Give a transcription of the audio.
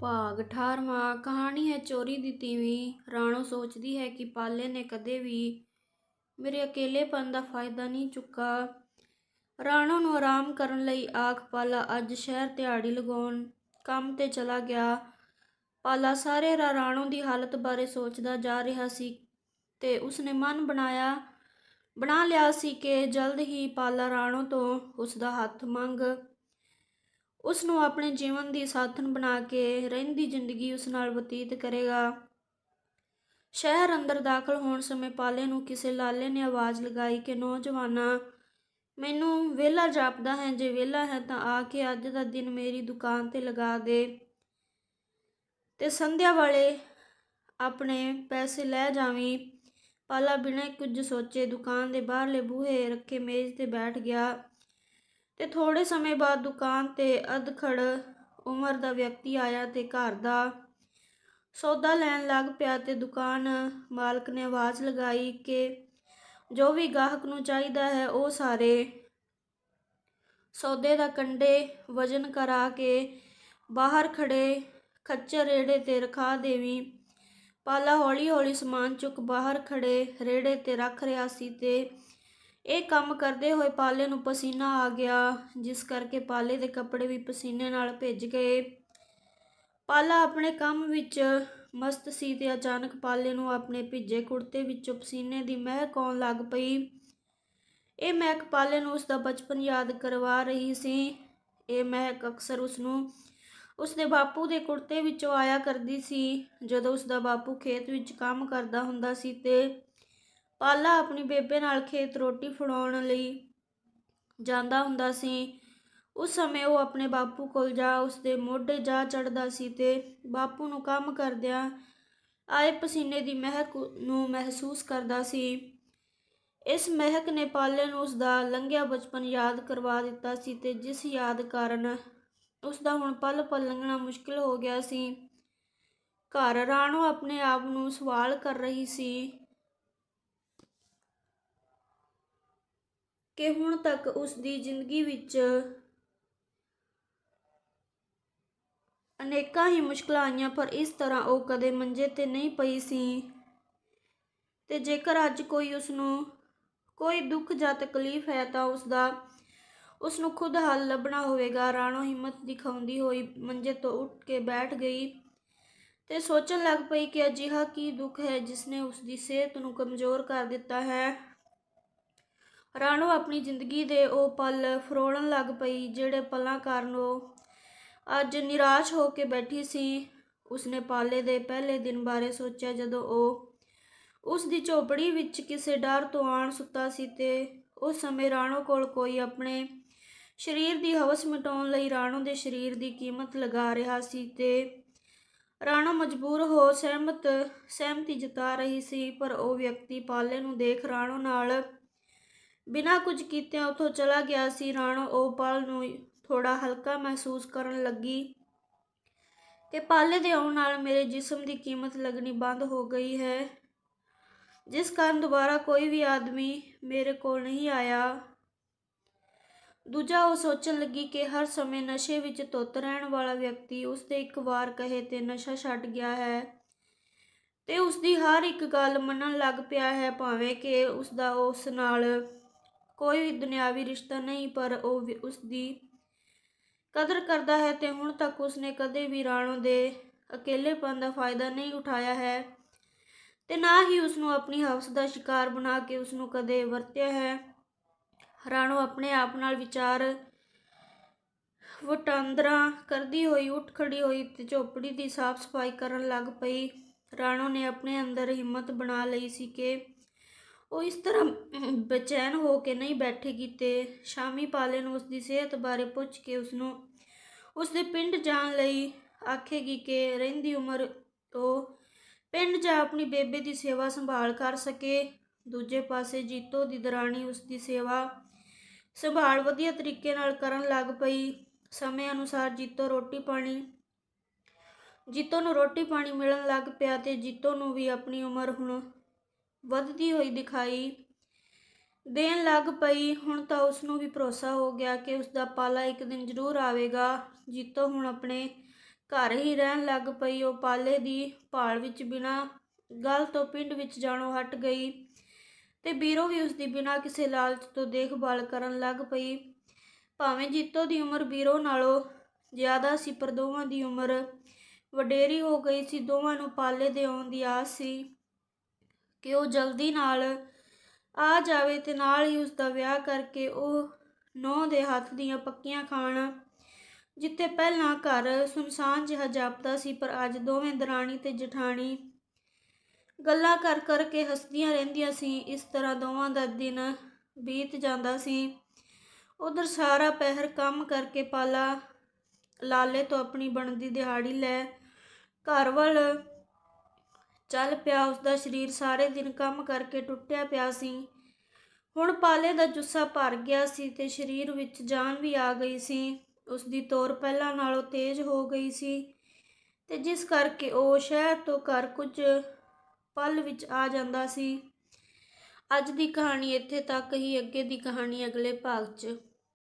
ਭਾਗ 18ਵਾਂ ਕਹਾਣੀ ਹੈ ਚੋਰੀ ਦੀ ਤੀਵੀਂ। ਰਾਣੋ ਸੋਚਦੀ ਹੈ ਕਿ ਪਾਲੇ ਨੇ ਕਦੇ ਵੀ ਮੇਰੇ ਅਕੇਲੇਪਨ ਦਾ ਫਾਇਦਾ ਨਹੀਂ ਚੁੱਕਾ। ਰਾਣੋ ਨੂੰ ਆਰਾਮ ਕਰਨ ਲਈ ਆਖ, ਪਾਲਾ, ਅੱਜ ਸ਼ਹਿਰ ਦਿਹਾੜੀ ਲਗਾਉਣ ਕੰਮ ਤੇ ਚਲਾ ਗਿਆ। ਪਾਲਾ, ਸਾਰੇ ਰਾਣੋ ਦੀ ਹਾਲਤ ਬਾਰੇ ਸੋਚਦਾ ਜਾ ਰਿਹਾ ਸੀ ਤੇ ਉਸਨੇ ਮਨ ਬਣਾਇਆ, ਬਣਾ ਲਿਆ ਸੀ ਕਿ ਜਲਦ ਹੀ ਪਾਲਾ ਰਾਣੋ ਤੋਂ ਉਸ ਦਾ ਹੱਥ ਮੰਗ ਉਸ ਨੂੰ ਆਪਣੇ ਜੀਵਨ ਦੀ ਸਾਥਣ ਬਣਾ ਕੇ ਰਹਿੰਦੀ ਜ਼ਿੰਦਗੀ ਉਸ ਨਾਲ ਬਤੀਤ ਕਰੇਗਾ। ਸ਼ਹਿਰ ਅੰਦਰ ਦਾਖਲ ਹੋਣ ਸਮੇਂ ਪਾਲੇ ਨੂੰ ਕਿਸੇ ਲਾਲੇ ਨੇ ਆਵਾਜ਼ ਲਗਾਈ ਕਿ, ਨੌਜਵਾਨਾ, ਮੈਨੂੰ ਵਿਹਲਾ ਜਾਪਦਾ ਹੈ, ਜੇ ਵਿਹਲਾ ਹੈ ਤਾਂ ਆ ਕੇ ਅੱਜ ਦਾ ਦਿਨ ਮੇਰੀ ਦੁਕਾਨ ਤੇ ਲਗਾ ਦੇ। ਤੇ ਸੰਧਿਆ ਵਾਲੇ ਆਪਣੇ ਪੈਸੇ ਲੈ ਜਾਵੀਂ। ਪਾਲਾ ਬਿਨਾਂ ਕੁਝ ਸੋਚੇ ਦੁਕਾਨ ਦੇ ਬਾਹਰਲੇ ਬੂਹੇ ਰੱਖੇ ਮੇਜ਼ ਤੇ ਬੈਠ ਗਿਆ। ਤੇ ਥੋੜੇ ਸਮੇਂ ਬਾਅਦ ਦੁਕਾਨ ਤੇ ਅਧਖੜ ਉਮਰ ਦਾ ਵਿਅਕਤੀ ਆਇਆ ਤੇ ਘਰ ਦਾ ਸੌਦਾ ਲੈਣ ਲੱਗ ਪਿਆ ਤੇ ਦੁਕਾਨ ਮਾਲਕ ਨੇ ਆਵਾਜ਼ ਲਗਾਈ ਕਿ ਜੋ ਵੀ ਗਾਹਕ ਨੂੰ ਚਾਹੀਦਾ ਹੈ, ਉਹ ਸਾਰੇ ਸੌਦੇ ਦਾ ਕੰਡੇ ਵਜਨ ਕਰਾ ਕੇ ਬਾਹਰ ਖੜੇ ਖੱਚਰ ਰੇੜੇ ਤੇ ਰਖਾ ਦੇਵੀ। ਪਾਲਾ ਹੌਲੀ ਹੌਲੀ ਸਮਾਨ ਚੁੱਕ ਬਾਹਰ ਖੜੇ ਰੇੜੇ ਤੇ ਰੱਖ ਰਿਹਾ ਸੀ ਤੇ ਇਹ ਕੰਮ ਕਰਦੇ ਹੋਏ ਪਾਲੇ ਨੂੰ ਪਸੀਨਾ ਆ ਗਿਆ, ਜਿਸ ਕਰਕੇ ਪਾਲੇ ਦੇ ਕੱਪੜੇ ਵੀ ਪਸੀਨੇ ਨਾਲ ਭਿੱਜ ਗਏ। ਪਾਲਾ ਆਪਣੇ ਕੰਮ ਵਿੱਚ ਮਸਤ ਸੀ ਤੇ ਅਚਾਨਕ ਪਾਲੇ ਨੂੰ ਆਪਣੇ ਭਿੱਜੇ ਕੁੜਤੇ ਵਿੱਚੋਂ ਪਸੀਨੇ ਦੀ ਮਹਿਕ ਆਉਣ ਲੱਗ ਪਈ। ਇਹ ਮਹਿਕ ਪਾਲੇ ਨੂੰ ਉਸ ਦਾ ਬਚਪਨ ਯਾਦ ਕਰਵਾ ਰਹੀ ਸੀ। ਇਹ ਮਹਿਕ ਅਕਸਰ ਉਸ ਨੂੰ ਉਸ ਦੇ ਬਾਪੂ ਦੇ ਕੁੜਤੇ ਵਿੱਚੋਂ ਆਇਆ ਕਰਦੀ ਸੀ। ਜਦੋਂ ਉਸ ਦਾ ਬਾਪੂ ਖੇਤ ਵਿੱਚ ਕੰਮ ਕਰਦਾ ਹੁੰਦਾ ਸੀ ਤੇ ਪਾਲਾ ਆਪਣੀ ਬੇਬੇ ਨਾਲ ਖੇਤ ਰੋਟੀ ਫੜਾਉਣ ਲਈ ਜਾਂਦਾ ਹੁੰਦਾ ਸੀ। ਉਸ ਸਮੇਂ ਉਹ ਆਪਣੇ ਬਾਪੂ ਕੋਲ ਜਾ ਉਸਦੇ ਮੋਢੇ ਜਾ ਚੜਦਾ ਸੀ ਤੇ ਬਾਪੂ ਨੂੰ ਕੰਮ ਕਰਦਿਆਂ ਆਏ ਪਸੀਨੇ ਦੀ ਮਹਿਕ ਨੂੰ ਮਹਿਸੂਸ ਕਰਦਾ ਸੀ। ਇਸ ਮਹਿਕ ਨੇ ਪਾਲੇ ਨੂੰ ਉਸ ਦਾ ਲੰਘਿਆ ਬਚਪਨ ਯਾਦ ਕਰਵਾ ਦਿੱਤਾ ਸੀ ਤੇ ਜਿਸ ਯਾਦ ਕਾਰਨ ਉਸ ਦਾ ਹੁਣ ਪਲ ਪਲ ਲੰਘਣਾ ਮੁਸ਼ਕਿਲ ਹੋ ਗਿਆ ਸੀ। ਘਰ ਰਾਣੋ ਆਪਣੇ ਆਪ ਨੂੰ ਸਵਾਲ ਕਰ ਰਹੀ ਸੀ। ਕਿ ਹੁਣ ਤੱਕ ਉਸ ਦੀ ਜ਼ਿੰਦਗੀ ਵਿੱਚ ਅਨੇਕਾਂ ਹੀ ਮੁਸ਼ਕਲਾਂ ਆਈਆਂ, ਪਰ ਇਸ ਤਰ੍ਹਾਂ ਉਹ ਕਦੇ ਮੰਜੇ ਤੇ ਨਹੀਂ ਪਈ ਸੀ। ਤੇ ਜੇਕਰ ਅੱਜ ਕੋਈ ਉਸ ਨੂੰ ਕੋਈ ਦੁੱਖ ਜਾਂ ਤਕਲੀਫ ਹੈ ਤਾਂ ਉਸ ਦਾ ਉਸ ਨੂੰ ਖੁਦ ਹੱਲ ਲੱਭਣਾ ਹੋਵੇਗਾ। ਰਾਣੋ ਹਿੰਮਤ ਦਿਖਾਉਂਦੀ ਹੋਈ ਮੰਜੇ ਤੋਂ ਉੱਠ ਕੇ ਬੈਠ ਗਈ ਤੇ ਸੋਚਣ ਲੱਗ ਪਈ ਕਿ ਅਜਿਹਾ ਕੀ ਦੁੱਖ ਹੈ ਜਿਸ ਨੇ ਉਸ ਦੀ ਸਿਹਤ ਨੂੰ ਕਮਜ਼ੋਰ ਕਰ ਦਿੱਤਾ ਹੈ। ਰਾਣੋ ਆਪਣੀ ਜ਼ਿੰਦਗੀ ਦੇ ਉਹ ਪਲ ਫਰੋਲਣ ਲੱਗ ਪਈ, ਜਿਹੜੇ ਪਲਾਂ ਕਾਰਨ ਉਹ ਅੱਜ ਨਿਰਾਸ਼ ਹੋ ਕੇ ਬੈਠੀ ਸੀ। ਉਸਨੇ ਪਾਲੇ ਦੇ ਪਹਿਲੇ ਦਿਨ ਬਾਰੇ ਸੋਚਿਆ ਜਦੋਂ ਉਹ ਉਸ ਦੀ ਝੋਪੜੀ ਵਿੱਚ ਕਿਸੇ ਡਰ ਤੋਂ ਆਣ ਸੁੱਤਾ ਸੀ ਤੇ ਉਸ ਸਮੇਂ ਰਾਣੋ ਕੋਲ ਕੋਈ ਆਪਣੇ ਸਰੀਰ ਦੀ ਹਵਸ ਮਿਟਾਉਣ ਲਈ ਰਾਣੋ ਦੇ ਸਰੀਰ ਦੀ ਕੀਮਤ ਲਗਾ ਰਿਹਾ ਸੀ ਤੇ ਰਾਣੋ ਮਜਬੂਰ ਹੋ ਸਹਿਮਤ, ਸਹਿਮਤੀ ਜਤਾ ਰਹੀ ਸੀ, ਪਰ ਉਹ ਵਿਅਕਤੀ ਪਾਲੇ ਨੂੰ ਦੇਖ ਰਾਣੋ ਨਾਲ ਬਿਨਾਂ ਕੁਝ ਕੀਤਿਆਂ ਉਥੋਂ ਚਲਾ ਗਿਆ ਸੀ। ਰਾਣੋ ਉਹ ਪਲ ਨੂੰ ਥੋੜਾ ਹਲਕਾ ਮਹਿਸੂਸ ਕਰਨ ਲੱਗੀ ਕਿ ਪਾਲੇ ਦੇ ਆਉਣ ਨਾਲ ਮੇਰੇ ਜਿਸਮ ਦੀ ਕੀਮਤ ਲੱਗਣੀ ਬੰਦ ਹੋ ਗਈ ਹੈ। ਜਿਸ ਕਾਰਨ ਦੁਬਾਰਾ ਕੋਈ ਵੀ ਆਦਮੀ ਮੇਰੇ ਕੋਲ ਨਹੀਂ ਆਇਆ। ਦੂਜਾ ਉਹ ਸੋਚਣ ਲੱਗੀ ਕਿ ਹਰ ਸਮੇਂ ਨਸ਼ੇ ਵਿੱਚ ਧੁੱਤ ਰਹਿਣ ਵਾਲਾ ਵਿਅਕਤੀ ਉਸ ਦੇ ਇੱਕ ਵਾਰ ਕਹੇ ਤੇ ਨਸ਼ਾ ਛੱਡ ਗਿਆ ਹੈ ਤੇ ਉਸ ਦੀ ਹਰ ਇੱਕ ਗੱਲ ਮੰਨਣ ਲੱਗ ਪਿਆ ਹੈ, ਭਾਵੇਂ ਕਿ ਉਸ ਦਾ ਉਸ ਨਾਲ ਕੋਈ ਵੀ ਦੁਨਿਆਵੀ ਰਿਸ਼ਤਾ ਨਹੀਂ, ਪਰ ਉਹ ਉਸ ਦੀ ਕਦਰ ਕਰਦਾ ਹੈ ਤੇ ਹੁਣ ਤੱਕ ਉਸਨੇ ਕਦੇ ਵੀ ਰਾਣੋ ਦੇ ਅਕੇਲੇਪਨ ਦਾ ਫਾਇਦਾ ਨਹੀਂ ਉਠਾਇਆ ਹੈ ਤੇ ਨਾ ਹੀ ਉਸ ਨੂੰ ਆਪਣੀ ਹਵਸ ਦਾ ਸ਼ਿਕਾਰ ਬਣਾ ਕੇ ਉਸ ਨੂੰ ਕਦੇ ਵਰਤਿਆ ਹੈ। ਰਾਣੋ ਆਪਣੇ ਆਪ ਨਾਲ ਵਿਚਾਰ ਵਟਾਂਦਰਾ ਕਰਦੀ ਹੋਈ, ਉੱਠ ਖੜੀ ਹੋਈ ਤੇ ਝੋਪੜੀ ਦੀ ਸਾਫ਼ ਸਫ਼ਾਈ ਕਰਨ ਲੱਗ ਪਈ। ਰਾਣੋ ਨੇ ਆਪਣੇ ਅੰਦਰ ਹਿੰਮਤ ਬਣਾ ਲਈ ਸੀ ਕਿ ਉਹ ਇਸ ਤਰ੍ਹਾਂ ਬੇਚੈਨ ਹੋ ਕੇ ਨਹੀਂ ਬੈਠੇਗੀ ਤੇ ਸ਼ਾਮੀ ਪਾਲੇ ਨੂੰ ਉਸ ਦੀ ਸਿਹਤ ਬਾਰੇ ਪੁੱਛ ਕੇ ਉਸ ਨੂੰ ਉਸ ਦੇ ਪਿੰਡ ਜਾਣ ਲਈ ਆਖੇਗੀ ਕਿ ਰਹਿੰਦੀ ਉਮਰ ਤੋਂ ਪਿੰਡ ਜਾ ਆਪਣੀ ਬੇਬੇ ਦੀ ਸੇਵਾ ਸੰਭਾਲ ਕਰ ਸਕੇ। ਦੂਜੇ ਪਾਸੇ ਜੀਤੋ ਦੀ ਦਰਾਣੀ ਉਸ ਦੀ ਸੇਵਾ ਸੰਭਾਲ ਵਧੀਆ ਤਰੀਕੇ ਨਾਲ ਕਰਨ ਲੱਗ ਪਈ। ਸਮੇਂ ਅਨੁਸਾਰ ਜੀਤੋ ਰੋਟੀ ਪਾਣੀ ਜੀਤੋ ਨੂੰ ਰੋਟੀ ਪਾਣੀ ਮਿਲਣ ਲੱਗ ਪਿਆ ਤੇ ਜੀਤੋ ਨੂੰ ਵੀ ਆਪਣੀ ਉਮਰ ਹੁਣ ਵੱਧਦੀ ਹੋਈ ਦਿਖਾਈ ਦੇਣ ਲੱਗ ਪਈ। ਹੁਣ ਤਾਂ ਉਸ ਨੂੰ ਵੀ ਭਰੋਸਾ ਹੋ ਗਿਆ ਕਿ ਉਸ ਦਾ ਪਾਲਾ ਇੱਕ ਦਿਨ ਜ਼ਰੂਰ ਆਵੇਗਾ। ਜੀਤੋ ਹੁਣ ਆਪਣੇ ਘਰ ਹੀ ਰਹਿਣ ਲੱਗ ਪਈ। ਉਹ ਪਾਲੇ ਦੀ ਭਾਲ ਵਿੱਚ ਬਿਨਾਂ ਗੱਲ ਤੋਂ ਪਿੰਡ ਵਿੱਚ ਜਾਣੋਂ ਹਟ ਗਈ ਤੇ ਬੀਰੋ ਵੀ ਉਸ ਦੀ ਬਿਨਾਂ ਕਿਸੇ ਲਾਲਚ ਤੋਂ ਦੇਖਭਾਲ ਕਰਨ ਲੱਗ ਪਈ। ਭਾਵੇਂ ਜੀਤੋ ਦੀ ਉਮਰ ਬੀਰੋ ਨਾਲੋਂ ਜ਼ਿਆਦਾ ਸੀ, ਪਰ ਦੋਵਾਂ ਦੀ ਉਮਰ ਵਡੇਰੀ ਹੋ ਗਈ ਸੀ। ਦੋਵਾਂ ਨੂੰ ਪਾਲੇ ਦੇ ਆਉਣ ਦੀ ਆਸ ਸੀ। ਕਿ ਉਹ ਜਲਦੀ ਨਾਲ ਆ ਜਾਵੇ ਤੇ ਨਾਲ ਹੀ ਉਸ ਦਾ ਵਿਆਹ ਕਰਕੇ ਉਹ ਨੌ ਦੇ ਹੱਥ ਦੀਆਂ ਪੱਕੀਆਂ ਖਾਣ। ਜਿੱਥੇ ਪਹਿਲਾਂ ਘਰ ਸੁਨਸਾਨ ਜਿਹਾ ਜਾਪਦਾ ਸੀ, ਪਰ ਅੱਜ ਦੋਵੇਂ ਦਰਾਣੀ ਤੇ ਜਠਾਣੀ ਗੱਲਾਂ ਕਰ ਕਰ ਕੇ ਹੱਸਦੀਆਂ ਰਹਿੰਦੀਆਂ ਸੀ। ਇਸ ਤਰ੍ਹਾਂ ਦੋਵਾਂ ਦਾ ਦਿਨ ਬੀਤ ਜਾਂਦਾ ਸੀ। ਉਧਰ ਸਾਰਾ ਪਹਿਰ ਕੰਮ ਕਰਕੇ ਪਾਲਾ ਲਾਲੇ ਤੋਂ ਆਪਣੀ ਬਣਦੀ ਦਿਹਾੜੀ ਲੈ ਘਰ ਵੱਲ ਚੱਲ ਪਿਆ ਉਸਦਾ ਸਰੀਰ ਸਾਰੇ ਦਿਨ ਕੰਮ ਕਰਕੇ ਟੁੱਟਿਆ ਪਿਆ ਸੀ। ਹੁਣ ਪਾਲੇ ਦਾ ਜੁੱਸਾ ਭਰ ਗਿਆ ਸੀ ਤੇ ਸਰੀਰ ਵਿੱਚ ਜਾਨ ਵੀ ਆ ਗਈ ਸੀ। ਉਸ ਦੀ ਤੋਰ ਪਹਿਲਾਂ ਨਾਲੋਂ ਤੇਜ਼ ਹੋ ਗਈ ਸੀ ਤੇ ਜਿਸ ਕਰਕੇ ਉਹ ਸ਼ਹਿਰ ਤੋਂ ਘਰ ਕੁਝ ਪਲ ਵਿੱਚ ਆ ਜਾਂਦਾ ਸੀ। ਅੱਜ ਦੀ ਕਹਾਣੀ ਇੱਥੇ ਤੱਕ ਹੀ, ਅੱਗੇ ਦੀ ਕਹਾਣੀ ਅਗਲੇ ਭਾਗ 'ਚ।